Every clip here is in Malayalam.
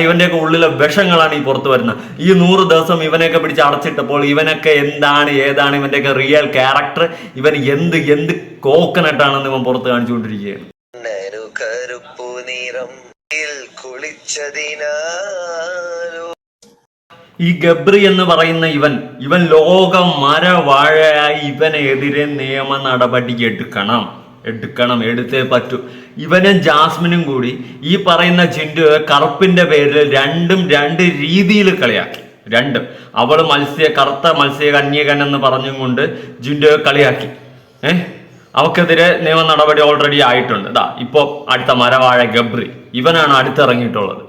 ഇവന്റെയൊക്കെ ഉള്ളിലെ വിഷങ്ങളാണ് ഈ പുറത്തു വരുന്നത്. ഈ നൂറ് ദിവസം ഇവനെയൊക്കെ പിടിച്ച് അടച്ചിട്ടപ്പോൾ ഇവനൊക്കെ എന്താണ് ഏതാണ് ഇവന്റെയൊക്കെ റിയൽ ക്യാരക്ടർ ഇവൻ എന്ത് എന്ത് കോക്കനട്ടാണെന്ന് ഇവൻ പുറത്ത് കാണിച്ചുകൊണ്ടിരിക്കുകയാണ്. ഈ ഗബ്രി എന്ന് പറയുന്ന ഇവൻ ഇവൻ ലോകം മരവാഴയായി ഇവനെതിരെ നിയമ നടപടി എടുക്കണം. എടുക്കണം എടുത്തേ പറ്റൂ. ഇവനും ജാസ്മിനും കൂടി ഈ പറയുന്ന ജിൻഡു കറുപ്പിന്റെ പേരിൽ രണ്ടും രണ്ട് രീതിയിൽ കളിയാക്കി. രണ്ടും. അവൾ മത്സ്യ കറുത്ത മത്സ്യ കന്യകൻ എന്ന് പറഞ്ഞും കൊണ്ട് ജിൻഡു കളിയാക്കി. ഏഹ് അവക്കെതിരെ നിയമ നടപടി ഓൾറെഡി ആയിട്ടുണ്ട്. ഇതാ ഇപ്പൊ അടുത്ത മരവാഴ ഗബ്രി. ഇവനാണ് അടുത്തിറങ്ങിയിട്ടുള്ളത്.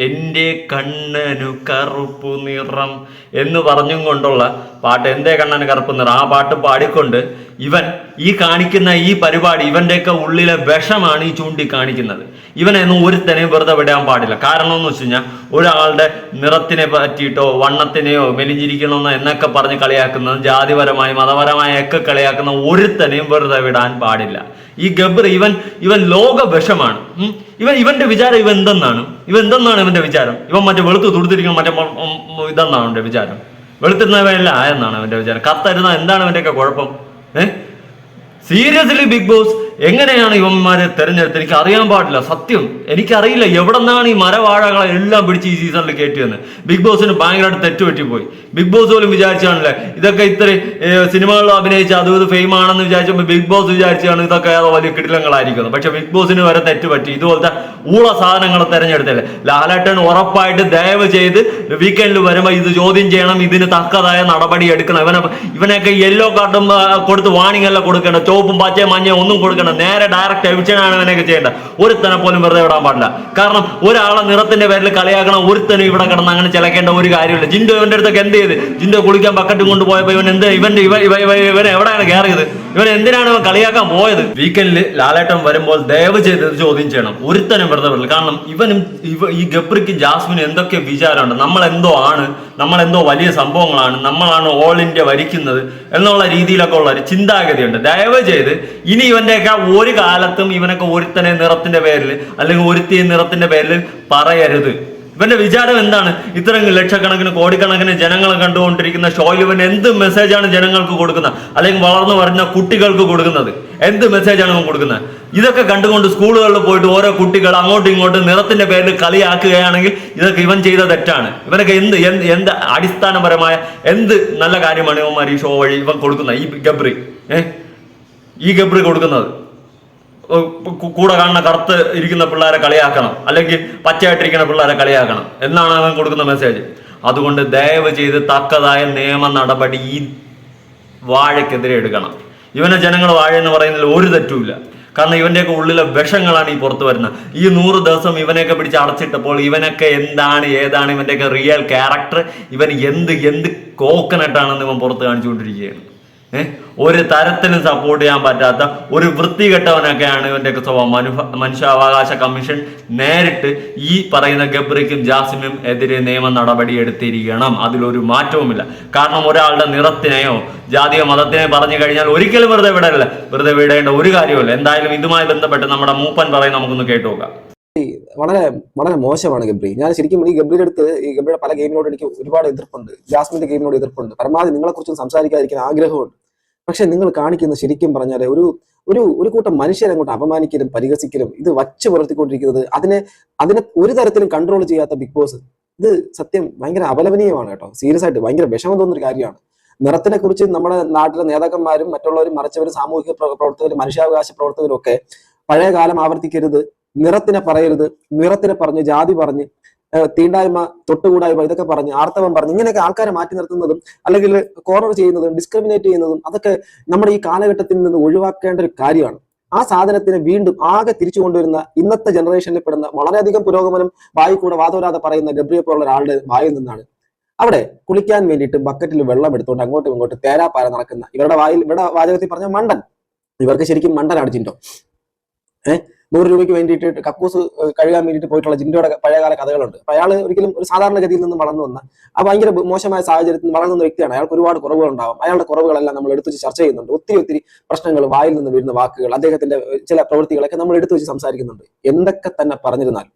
എന്റെ കണ്ണനു കറുപ്പു നിറം എന്ന് പറഞ്ഞും കൊണ്ടുള്ള പാട്ട്. എന്റെ കണ്ണന് കറുപ്പ് നിറം? ആ പാട്ട് പാടിക്കൊണ്ട് ഇവൻ ഈ കാണിക്കുന്ന ഈ പരിപാടി ഇവന്റെയൊക്കെ ഉള്ളിലെ വിഷമാണ് ഈ ചൂണ്ടി കാണിക്കുന്നത് ഇവനെയൊന്നും ഒരുത്തനെയും വെറുതെ വിടാൻ പാടില്ല. കാരണം എന്ന് വെച്ച് കഴിഞ്ഞാൽ ഒരാളുടെ നിറത്തിനെ പറ്റിയിട്ടോ വണ്ണത്തിനെയോ മെലിഞ്ഞിരിക്കണമെന്നോ എന്നൊക്കെ പറഞ്ഞ് കളിയാക്കുന്നത് ജാതിപരമായി മതപരമായി ഒക്കെ കളിയാക്കുന്ന ഒരുത്തനെയും വെറുതെ വിടാൻ പാടില്ല. ഈ ഗബ്ർ ഇവൻ ഇവൻ ലോക വിഷമാണ്. ഇവൻ ഇവന്റെ വിചാരം ഇവ എന്തെന്നാണ്? ഇവ എന്തെന്നാണ് ഇവന്റെ വിചാരം? ഇവൻ മറ്റേ വെളുത്ത് തുടുത്തിരിക്കണം മറ്റേ ഇതെന്നാണ് അവന്റെ വിചാരം? വെളുത്തിരുന്നവയല്ല ആയെന്നാണ് അവന്റെ വിചാരം. കത്തരുന്ന എന്താണ് അവന്റെയൊക്കെ കുഴപ്പം? ഏഹ് സീരിയസ്ലി ബിഗ് ബോസ് എങ്ങനെയാണ് ഇവന്മാരെ തെരഞ്ഞെടുത്ത്? എനിക്ക് അറിയാൻ പാടില്ല സത്യം. എനിക്കറിയില്ല എവിടെ നിന്നാണ് ഈ മരവാഴകളെ എല്ലാം പിടിച്ച് ഈ സീസണിൽ കയറ്റിയെന്ന് ബിഗ് ബോസിന് ഭയങ്കരമായിട്ട് തെറ്റുപറ്റിപ്പോയി. ബിഗ് ബോസ് പോലും വിചാരിച്ചാണല്ലേ? ഇതൊക്കെ ഇത്ര സിനിമകളിൽ അഭിനയിച്ച് അതും ഇത് ഫെയിം ആണെന്ന് വിചാരിച്ചപ്പോൾ ബിഗ് ബോസ് വിചാരിച്ചാണ് ഇതൊക്കെ വലിയ കിടിലങ്ങളായിരിക്കുന്നത്. പക്ഷെ ബിഗ് ബോസിന് വരെ തെറ്റുപറ്റി. ഇതുപോലത്തെ ഊള സാധനങ്ങൾ തെരഞ്ഞെടുത്തല്ലേ? ലാലേട്ടൻ ഉറപ്പായിട്ട് ദയവ് ചെയ്ത് വീക്കെൻഡിൽ വരുമ്പോൾ ഇത് ചോദ്യം ചെയ്യണം ഇതിന് തക്കതായ നടപടി എടുക്കണം. ഇവനെ ഇവനൊക്കെ യെല്ലോ കാർഡും കൊടുത്ത് വാണിംഗ് എല്ലാം കൊടുക്കേണ്ട. ചുവപ്പും പച്ചയും മഞ്ഞയും ഒന്നും കൊടുക്കണം നേരെ ഡയറക്റ്റ് എവിക്ഷനാണ് ഇവനൊക്കെ ചെയ്യേണ്ടത് ഒരുത്തനെ പോലും വെറുതെ വിടാൻ പാടില്ല. കാരണം ഒരാളെ നിറത്തിന്റെ പേരിൽ കളിയാക്കണം ഒരുത്തനും ഇവിടെ കിടന്ന് അങ്ങനെ ചിലക്കേണ്ട ഒരു കാര്യമില്ല. ജിൻഡോ ഇവന്റെ അടുത്തൊക്കെ എന്ത് ചെയ്ത്? ജിൻഡോ കുളിക്കാൻ ബക്കറ്റും കൊണ്ട് പോയപ്പോ ഇവൻ എന്ത് ഇവന്റെ ഇവ ഇവ ഇവ ഇവൻ എവിടെയാണ് കയറിയത്? ഇവൻ എന്തിനാണ് ഇവൻ കളിയാക്കാൻ പോയത്? വീക്കെൻഡിൽ ലാലേട്ടൻ വരുമ്പോൾ ദയവ് ചെയ്ത് ചോദ്യം ചെയ്യണം. ഒരുത്തനും വെറുതെ വിടില്ല. കാരണം ഇവനും ഇവ ഈ ഗബ്രിക്കും ജാസ്മിനും എന്തൊക്കെ വിചാരമുണ്ട്? നമ്മൾ എന്തോ ആണ്? നമ്മൾ എന്തോ വലിയ സംഭവങ്ങളാണ് നമ്മളാണ് ഓൾ ഇന്ത്യ ഭരിക്കുന്നത് എന്നുള്ള രീതിയിലൊക്കെ ഉള്ള ഒരു ചിന്താഗതിയുണ്ട്. ദയവ് ചെയ്ത് ഇനി ഇവന്റെയൊക്കെ ഒരു കാലത്തും ഇവനൊക്കെ ഒരുത്തനെ നിറത്തിന്റെ പേരിൽ അല്ലെങ്കിൽ ഒരുത്തിയ നിറത്തിന്റെ പേരിൽ പറയരുത്. ഇവന്റെ വിചാരം എന്താണ്? ഇത്തരം ലക്ഷക്കണക്കിന് കോടിക്കണക്കിന് ജനങ്ങളെ കണ്ടുകൊണ്ടിരിക്കുന്ന ഷോയിൽ ഇവൻ എന്ത് മെസ്സേജാണ് ജനങ്ങൾക്ക് കൊടുക്കുന്നത്? അല്ലെങ്കിൽ വളർന്നു വരുന്ന കുട്ടികൾക്ക് കൊടുക്കുന്നത്? എന്ത് മെസ്സേജാണ് ഇവൻ കൊടുക്കുന്നത് ഇതൊക്കെ കണ്ടുകൊണ്ട് സ്കൂളുകളിൽ പോയിട്ട് ഓരോ കുട്ടികൾ അങ്ങോട്ടും ഇങ്ങോട്ടും നിറത്തിന്റെ പേരിൽ കളിയാക്കുകയാണെങ്കിൽ ഇതൊക്കെ ഇവൻ ചെയ്ത തെറ്റാണ്. ഇവനൊക്കെ എന്ത് എന്ത് എന്ത് അടിസ്ഥാനപരമായ എന്ത് നല്ല കാര്യമാണ് ഇവന്മാർ ഈ ഷോ വഴി ഇവൻ കൊടുക്കുന്നത് ഈ ഗബ്രി ഏഹ് ഈ ഗബ്രി കൊടുക്കുന്നത്. കൂടെ കാണുന്ന കറുത്ത് ഇരിക്കുന്ന പിള്ളേരെ കളിയാക്കണം. അല്ലെങ്കിൽ പച്ചയായിട്ടിരിക്കുന്ന പിള്ളേരെ കളിയാക്കണം. എന്നാണ് അവൻ കൊടുക്കുന്ന മെസ്സേജ് അതുകൊണ്ട് ദയവ് ചെയ്ത് തക്കതായ നിയമ നടപടി ഈ വാഴയ്ക്കെതിരെ എടുക്കണം. ഇവനെ ജനങ്ങൾ വാഴ എന്ന് പറയുന്നതിൽ ഒരു തെറ്റുമില്ല. കാരണം ഇവന്റെയൊക്കെ ഉള്ളിലെ വിഷങ്ങളാണ് ഈ പുറത്തു വരുന്നത്. ഈ നൂറ് ദിവസം ഇവനെയൊക്കെ പിടിച്ച് അടച്ചിട്ടപ്പോൾ ഇവനൊക്കെ എന്താണ് ഏതാണ് ഇവന്റെയൊക്കെ റിയൽ ക്യാരക്ടർ ഇവൻ എന്ത് എന്ത് കോക്കനട്ടാണെന്ന് ഇവൻ പുറത്ത് കാണിച്ചുകൊണ്ടിരിക്കുകയാണ്. ഒരു തരത്തിലും സപ്പോർട്ട് ചെയ്യാൻ പറ്റാത്ത ഒരു വൃത്തികെട്ടവനൊക്കെയാണ് ഇവന്റെയൊക്കെ സ്വഭാവം. മനുഷ്യ മനുഷ്യാവകാശ കമ്മീഷൻ നേരിട്ട് ഈ പറയുന്ന ഗബ്രിക്കും ജാസിമിനും എതിരെ നിയമ നടപടി എടുത്തിരിക്കണം. അതിലൊരു മാറ്റവുമില്ല. കാരണം ഒരാളുടെ നിറത്തിനെയോ ജാതിയോ മതത്തിനെയോ പറഞ്ഞു കഴിഞ്ഞാൽ ഒരിക്കലും വെറുതെ വിടരുത്. വെറുതെ വിടേണ്ട ഒരു കാര്യമില്ല എന്തായാലും ഇതുമായി ബന്ധപ്പെട്ട് നമ്മുടെ മൂപ്പൻ പറയും നമുക്കൊന്ന് കേട്ടു നോക്കാം. വളരെ വളരെ മോശമാണ് ഗബ്രി. ഞാൻ ശരിക്കും ഈ ഗബ്രിയുടെ അടുത്ത് ഈ ഗബ്രിയുടെ പല ഗെയിമിനോട് എനിക്ക് ഒരുപാട് എതിർപ്പുണ്ട്. ജാസ്മിന്റെ ഗെയിമിനോട് എതിർപ്പുണ്ട്. പരമാവധി നിങ്ങളെ കുറിച്ചും സംസാരിക്കാതിരിക്കാൻ ആഗ്രഹമുണ്ട്. പക്ഷെ നിങ്ങൾ കാണിക്കുന്ന ശരിക്കും പറഞ്ഞാൽ ഒരു ഒരു ഒരു കൂട്ടം മനുഷ്യരെ അങ്ങോട്ട് അപമാനിക്കലും പരിഹസിക്കലും ഇത് വച്ച് പുലർത്തിക്കൊണ്ടിരിക്കുന്നത് അതിനെ അതിനെ ഒരു തരത്തിലും കൺട്രോൾ ചെയ്യാത്ത ബിഗ് ബോസ് ഇത് സത്യം ഭയങ്കര അപലപനീയമാണ് കേട്ടോ. സീരിയസ് ആയിട്ട് ഭയങ്കര വിഷമം തോന്നുന്ന കാര്യമാണ്. നിറത്തിനെ കുറിച്ച് നമ്മുടെ നാട്ടിലെ നേതാക്കന്മാരും മറ്റുള്ളവരും മറിച്ചവരും സാമൂഹിക പ്ര- പ്രവർത്തകരും മനുഷ്യാവകാശ പ്രവർത്തകരും ഒക്കെ പഴയ കാലം ആവർത്തിക്കരുത്. നിറത്തിനെ പറയരുത്. നിറത്തിനെ പറഞ്ഞ് ജാതി പറഞ്ഞ് തീണ്ടായ്മ തൊട്ടുകൂടായ്മ ഇതൊക്കെ പറഞ്ഞ് ആർത്തവം പറഞ്ഞ് ഇങ്ങനെയൊക്കെ ആൾക്കാരെ മാറ്റി നിർത്തുന്നതും അല്ലെങ്കിൽ കോർണർ ചെയ്യുന്നതും ഡിസ്ക്രിമിനേറ്റ് ചെയ്യുന്നതും അതൊക്കെ നമ്മുടെ ഈ കാലഘട്ടത്തിൽ നിന്ന് ഒഴിവാക്കേണ്ട ഒരു കാര്യമാണ്. ആ സാധനത്തിനെ വീണ്ടും ആകെ തിരിച്ചു കൊണ്ടുവരുന്ന ഇന്നത്തെ ജനറേഷനിൽ പെടുന്ന വളരെയധികം പുരോഗമനം വായി കൂടെ വാതോരാതെ പറയുന്ന ഗബ്രിയെ പോലുള്ള ഒരാളുടെ വായിൽ നിന്നാണ്. അവിടെ കുളിക്കാൻ വേണ്ടിയിട്ട് ബക്കറ്റിൽ വെള്ളം എടുത്തുകൊണ്ട് അങ്ങോട്ടും ഇങ്ങോട്ടും തേരാപ്പാര നടക്കുന്ന ഇവരുടെ വായിൽ ഇവിടെ വാചകത്തിൽ പറഞ്ഞ മണ്ടൻ. ഇവർക്ക് ശരിക്കും മണ്ടനാണ് ചിന്തോ ഏഹ് നൂറ് രൂപയ്ക്ക് വേണ്ടിയിട്ട് കക്കൂസ് കഴുകാൻ വേണ്ടിയിട്ട് പോയിട്ടുള്ള ജിൻഡോയുടെ പഴയകാല കഥകളുണ്ട്. അപ്പൊ അയാൾ ഒരിക്കലും ഒരു സാധാരണഗതിയിൽ നിന്ന് വളർന്നു വന്ന ആ ഭയങ്കര മോശമായ സാഹചര്യത്തിൽ നിന്ന് വളർന്നു വ്യക്തിയാണ്. അയാൾക്ക് ഒരുപാട് കുറവുകൾ ഉണ്ടാവും അയാളുടെ കുറവുകളെല്ലാം നമ്മൾ എടുത്തു ചർച്ച ചെയ്യുന്നുണ്ട്. ഒത്തിരി ഒത്തിരി പ്രശ്നങ്ങൾ വായിൽ നിന്ന് വീഴുന്ന വാക്കുകൾ അദ്ദേഹത്തിന്റെ ചില പ്രവൃത്തികളൊക്കെ നമ്മൾ എടുത്തു വെച്ച് സംസാരിക്കുന്നുണ്ട്. എന്തൊക്കെ തന്നെ പറഞ്ഞിരുന്നാൽ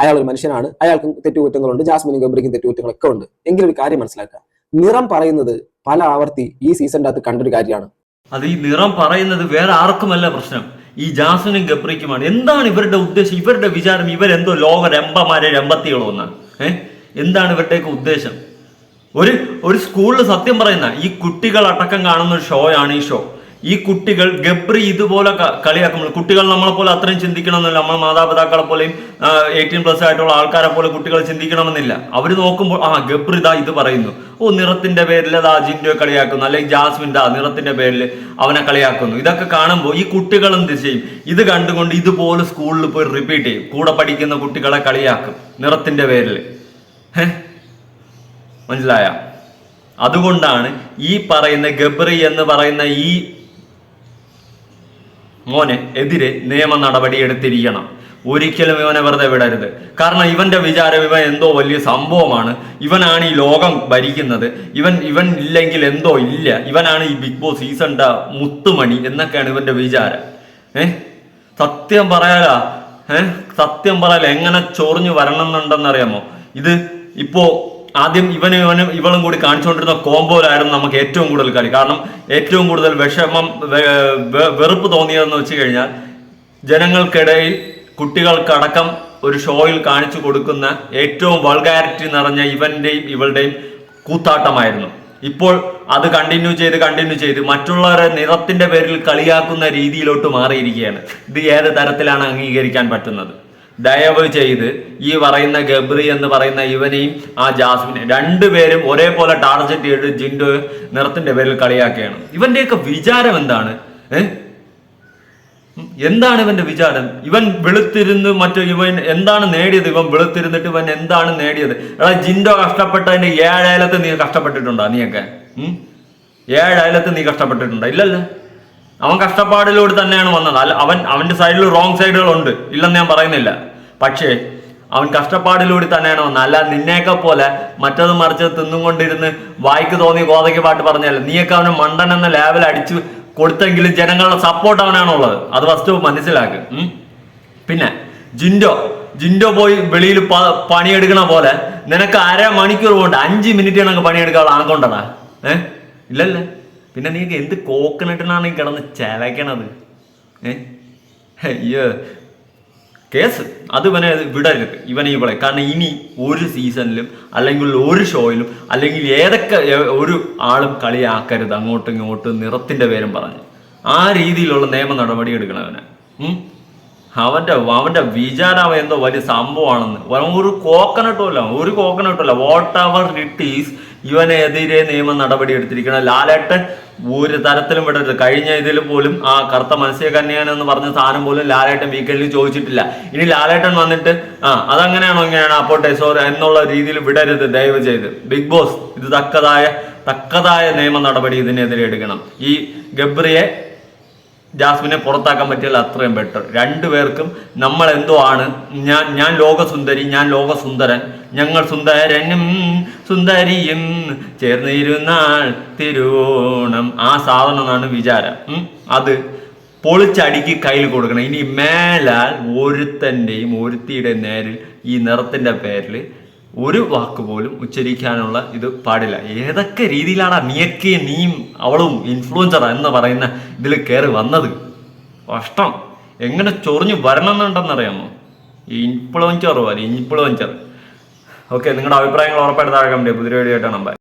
അയാൾ ഒരു മനുഷ്യനാണ്. അയാൾക്കും തെറ്റുകുറ്റങ്ങളുണ്ട്. ജാസ്മിനും ഗബ്രിക്കും തെറ്റുകുറ്റങ്ങളൊക്കെ ഉണ്ട്. എങ്കിലും ഒരു കാര്യം മനസ്സിലാക്കുക. നിറം പറയുന്നത് പല ആവർത്തി ഈ സീസണിന്റെ അകത്ത് കണ്ടൊരു കാര്യമാണ്. അത് ഈ നിറം പറയുന്നത് വേറെ ആർക്കുമല്ല പ്രശ്നം. ഈ ജാസ്മിനും ഗപ്രിക്കുമാണ്. എന്താണ് ഇവരുടെ ഉദ്ദേശം? ഇവരുടെ വിചാരം ഇവരെന്തോ ലോക രംഭമാരെ രംഭത്തികളോ എന്നാണ് ഏഹ് എന്താണ് ഇവരുടെയൊക്കെ ഉദ്ദേശം? ഒരു ഒരു സ്കൂളിൽ സത്യം പറയുന്ന ഈ കുട്ടികൾ അടക്കം കാണുന്ന ഷോയാണ് ഈ ഷോ. ഈ കുട്ടികൾ ഗബ്രി ഇതുപോലെ കളിയാക്കുമ്പോൾ കുട്ടികൾ നമ്മളെ പോലെ അത്രയും ചിന്തിക്കണമെന്നില്ല. നമ്മൾ മാതാപിതാക്കളെ പോലെയും എയ്റ്റീൻ പ്ലസ് ആയിട്ടുള്ള ആൾക്കാരെ പോലെ കുട്ടികൾ ചിന്തിക്കണമെന്നില്ല. അവർ നോക്കുമ്പോൾ ആ ഗബ്രി ഇതാ ഇത് പറയുന്നു. ഓ നിറത്തിന്റെ പേരിൽ അതാ ജിൻഡോ കളിയാക്കുന്നു. അല്ലെങ്കിൽ ജാസ്മിൻ ദാ നിറത്തിന്റെ പേരിൽ അവനെ കളിയാക്കുന്നു. ഇതൊക്കെ കാണുമ്പോൾ ഈ കുട്ടികൾ എന്ത് ചെയ്യും? ഇത് കണ്ടുകൊണ്ട് ഇതുപോലെ സ്കൂളിൽ പോയി റിപ്പീറ്റ് ചെയ്യും. കൂടെ പഠിക്കുന്ന കുട്ടികളെ കളിയാക്കും നിറത്തിന്റെ പേരിൽ മനസ്സിലായ? അതുകൊണ്ടാണ് ഈ പറയുന്ന ഗബ്രി എന്ന് പറയുന്ന ഈ മോനെ എതിരെ നിയമ നടപടി എടുത്തിരിക്കണം. ഒരിക്കലും ഇവനെ വെറുതെ വിടരുത്. കാരണം ഇവന്റെ വിചാരം ഇവൻ എന്തോ വലിയ സംഭവമാണ്. ഇവനാണ് ഈ ലോകം ഭരിക്കുന്നത്. ഇവൻ ഇവൻ ഇല്ലെങ്കിൽ എന്തോ ഇല്ല. ഇവനാണ് ഈ ബിഗ് ബോസ് സീസണിന്റെ മുത്തുമണി എന്നൊക്കെയാണ് ഇവന്റെ വിചാരം. ഏ? സത്യം പറയാലാ ഏ? സത്യം പറയാല എങ്ങനെ ചൊറിഞ്ഞു വരണം എന്നുണ്ടെന്നറിയാമോ ഇത് ഇപ്പോ ആദ്യം ഇവനും ഇവനും ഇവളും കൂടി കാണിച്ചുകൊണ്ടിരുന്ന കോമ്പോയിലായിരുന്നു നമുക്ക് ഏറ്റവും കൂടുതൽ കളി. കാരണം ഏറ്റവും കൂടുതൽ വിഷമം വെറുപ്പ് തോന്നിയതെന്ന് വെച്ച് കഴിഞ്ഞാൽ ജനങ്ങൾക്കിടയിൽ കുട്ടികൾക്കടക്കം ഒരു ഷോയിൽ കാണിച്ചു കൊടുക്കുന്ന ഏറ്റവും വൾഗാരിറ്റി നിറഞ്ഞ ഇവന്റെയും ഇവളുടെയും കൂത്താട്ടമായിരുന്നു. ഇപ്പോൾ അത് കണ്ടിന്യൂ ചെയ്ത് കണ്ടിന്യൂ ചെയ്ത് മറ്റുള്ളവരെ നിറത്തിന്റെ പേരിൽ കളിയാക്കുന്ന രീതിയിലോട്ട് മാറിയിരിക്കുകയാണ്. ഇത് ഏത് തരത്തിലാണ് അംഗീകരിക്കാൻ പറ്റുന്നത്? ദയവ് ചെയ്ത് ഈ പറയുന്ന ഗബ്രി എന്ന് പറയുന്ന ഇവനെയും ആ ജാസ്മിനെ രണ്ടുപേരും ഒരേപോലെ ടാർഗറ്റ് ചെയ്ത് ജിൻഡോ നിറത്തിന്റെ പേരിൽ കളിയാക്കുകയാണ്. ഇവന്റെയൊക്കെ വിചാരം എന്താണ്? എന്താണ് ഇവന്റെ വിചാരം? ഇവൻ വെളുത്തിരുന്ന് മറ്റു ഇവൻ എന്താണ് നേടിയത്? ഇവൻ വെളുത്തിരുന്നിട്ട് ഇവൻ എന്താണ് നേടിയത്? എടാ ജിൻഡോ കഷ്ടപ്പെട്ടതിന്റെ ഏഴായാലത്ത് നീ കഷ്ടപ്പെട്ടിട്ടുണ്ടോ നീയൊക്കെ? ഉം? ഏഴേലത്ത് നീ കഷ്ടപ്പെട്ടിട്ടുണ്ടോ? ഇല്ലല്ലോ. അവൻ കഷ്ടപ്പാടിലൂടെ തന്നെയാണ് വന്നത്. അവൻ അവന്റെ സൈഡിൽ റോങ് സൈഡുകളുണ്ട് ഇല്ലെന്ന് ഞാൻ പറയുന്നില്ല. പക്ഷേ അവൻ കഷ്ടപ്പാടിലൂടെ തന്നെയാണ് നല്ല അല്ല നിന്നെയൊക്കെ പോലെ മറ്റത് മറിച്ചത് തിന്നും കൊണ്ടിരുന്ന് വായിക്ക് തോന്നി ഗോതയ്ക്ക് പാട്ട് പറഞ്ഞല്ല നീയൊക്കെ അവന് മണ്ടൻ എന്ന ലേവൽ അടിച്ചു കൊടുത്തെങ്കിലും ജനങ്ങളുടെ സപ്പോർട്ട് അവനാണുള്ളത്. അത് ഫസ്റ്റ് മനസ്സിലാക്ക്. പിന്നെ ജിൻഡോ ജിൻഡോ പോയി വെളിയിൽ പണിയെടുക്കണ പോലെ നിനക്ക് അര മണിക്കൂർ കൊണ്ട് അഞ്ച് മിനിറ്റ് കണക്ക് പണിയെടുക്കാനുള്ള ആകൊണ്ടടാ ഏ? ഇല്ലല്ലേ? പിന്നെ നീ എന്ത് കോക്കനട്ടിനാണ് കിടന്ന് ചലക്കണത് ഏ? അയ്യോ കേസ്. അത് ഇവനെ വിടരുത്. ഇവനെ ഇവളെ. കാരണം ഇനി ഒരു സീസണിലും അല്ലെങ്കിൽ ഒരു ഷോയിലും അല്ലെങ്കിൽ ഏതൊക്കെ ഒരു ആളും കളിയാക്കരുത്. അങ്ങോട്ടും ഇങ്ങോട്ടും നിറത്തിന്റെ പേരും പറഞ്ഞ്. ആ രീതിയിലുള്ള നിയമ നടപടി എടുക്കണം അവനെ. അവന്റെ അവന്റെ വിചാരം എന്തോ വലിയ സംഭവമാണെന്ന്. ഒരു കോക്കനട്ടും അല്ല. ഒരു കോക്കനട്ടും അല്ല. വാട്ട് എവർ ഇറ്റ് ഈസ് ഇവനെതിരെ നിയമ നടപടി എടുത്തിരിക്കണം. ലാലേട്ടൻ ഒരു തരത്തിലും വിടരുത് കഴിഞ്ഞ ഇതിൽ പോലും ആ കറുത്ത മത്സ്യകന്യാണ് എന്ന് പറഞ്ഞ സാധനം പോലും ലാലേട്ടൻ വീക്കെൻഡിൽ ചോദിച്ചിട്ടില്ല. ഇനി ലാലേട്ടൻ വന്നിട്ട് ആ അതങ്ങനെയാണോ ഇങ്ങനെയാണോ അപ്പോട്ടെ സോറി എന്നുള്ള രീതിയിൽ വിടരുത് ദയവ് ചെയ്ത്. ബിഗ് ബോസ് ഇത് തക്കതായ തക്കതായ നിയമ നടപടി ഇതിനെതിരെ എടുക്കണം. ഈ ഗബ്രിയെ ജാസ്മിനെ പുറത്താക്കാൻ പറ്റിയാൽ അത്രയും ബെറ്റർ രണ്ടുപേർക്കും നമ്മൾ എന്തോ ആണ്. ഞാൻ ഞാൻ ലോകസുന്ദരി ഞാൻ ലോകസുന്ദരൻ. ഞങ്ങൾ സുന്ദരനും സുന്ദരിയും ചേർന്നിരുന്നാൽ തിരുവോണം. ആ സാധനം എന്നാണ് വിചാരം അത് പൊളിച്ചടിക്ക് കയ്യിൽ കൊടുക്കണം. ഇനി മേലാൽ ഒരുത്തന്റെയും ഒരുത്തിയുടെ നേരിൽ ഈ നിറത്തിന്റെ പേരിൽ ഒരു വാക്ക് പോലും ഉച്ചരിക്കാനുള്ള ഇത് പാടില്ല. ഏതൊക്കെ രീതിയിലാണ് നീയൊക്കെ നീയും അവളും ഇൻഫ്ലുവൻസർ എന്ന് പറയുന്ന ഇതിൽ കയറി വന്നത്? കഷ്ടം. എങ്ങനെ ചൊറിഞ്ഞു വരണമെന്നുണ്ടെന്നറിയാമോ? ഈ ഇൻഫ്ലുവൻസർ പോലെ ഇൻഫ്ലുവൻസർ ഓക്കെ നിങ്ങളുടെ അഭിപ്രായങ്ങൾ ഉറപ്പായിട്ട് താഴെ കണ്ടേ. പുതിയ ആയിട്ടാണ് ബൈ